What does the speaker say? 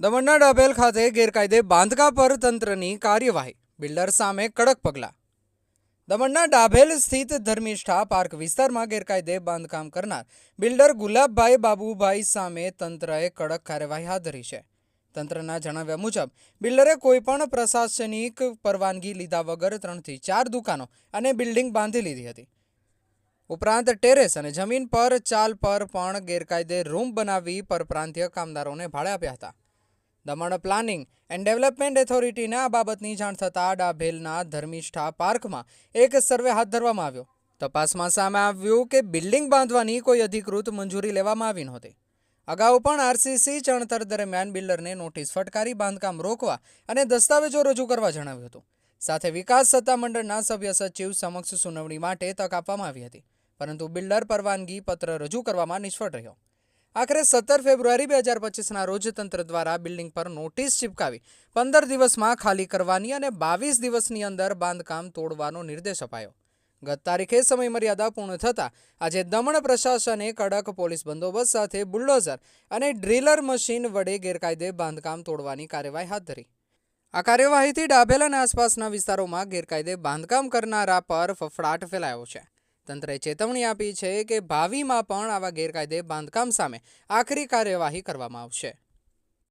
દમણના ડાભેલ ખાતે ગેરકાયદે બાંધકામ પર તંત્રની કાર્યવાહી. બિલ્ડર સામે કડક પગલાં. દમણના ડાભેલ સ્થિત ધર્મિષ્ઠા પાર્ક વિસ્તારમાં ગેરકાયદે બાંધકામ કરનાર બિલ્ડર ગુલાબભાઈ બાબુભાઈ સામે તંત્રએ કડક કાર્યવાહી હાથ ધરી છે. તંત્રના જણાવ્યા મુજબ, બિલ્ડરે કોઈપણ પ્રશાસનિક પરવાનગી લીધા વગર ત્રણથી ચાર દુકાનો અને બિલ્ડિંગ બાંધી લીધી હતી. ઉપરાંત ટેરેસ અને જમીન પર ચાલ પર પણ ગેરકાયદે રૂમ બનાવી પરપ્રાંતીય કામદારોને ભાડે આપ્યા હતા. દમણ પ્લાનિંગ એન્ડ ડેવલપમેન્ટ એથોરિટીને આ બાબતની જાણ થતાં ડાભેલના ધર્મિષ્ઠા પાર્કમાં એક સર્વે હાથ ધરવામાં આવ્યો. તપાસમાં સામે આવ્યું કે બિલ્ડિંગ બાંધવાની કોઈ અધિકૃત મંજૂરી લેવામાં આવી નહોતી. અગાઉ પણ આરસીસી ચણતર દરમિયાન બિલ્ડરને નોટિસ ફટકારી બાંધકામ રોકવા અને દસ્તાવેજો રજૂ કરવા જણાવ્યું હતું. સાથે વિકાસ સત્તામંડળના સભ્ય સચિવ સમક્ષ સુનાવણી માટે તક આપવામાં આવી હતી. પરંતુ બિલ્ડર પરવાનગી પત્ર રજૂ કરવામાં નિષ્ફળ રહ્યો. આખરે સત્તર ફેબ્રુઆરી બે હજાર પચીસના રોજ તંત્ર દ્વારા બિલ્ડિંગ પર નોટિસ ચિપકાવી પંદર દિવસમાં ખાલી કરવાની અને બાવીસ દિવસની અંદર બાંધકામ તોડવાનો નિર્દેશ અપાયો. ગત તારીખે સમયમર્યાદા પૂર્ણ થતાં આજે દમણ પ્રશાસને કડક પોલીસ બંદોબસ્ત સાથે બુલડોઝર અને ડ્રીલર મશીન વડે ગેરકાયદે બાંધકામ તોડવાની કાર્યવાહી હાથ ધરી. આ કાર્યવાહીથી ડાભેલ અને આસપાસના વિસ્તારોમાં ગેરકાયદે બાંધકામ કરનારા પર ફફડાટ ફેલાયો છે. તંત્રએ ચેતવણી આપી છે કે ભાવિમાં પણ આવા ગેરકાયદે બાંધકામ સામે આખરી કાર્યવાહી કરવામાં આવશે.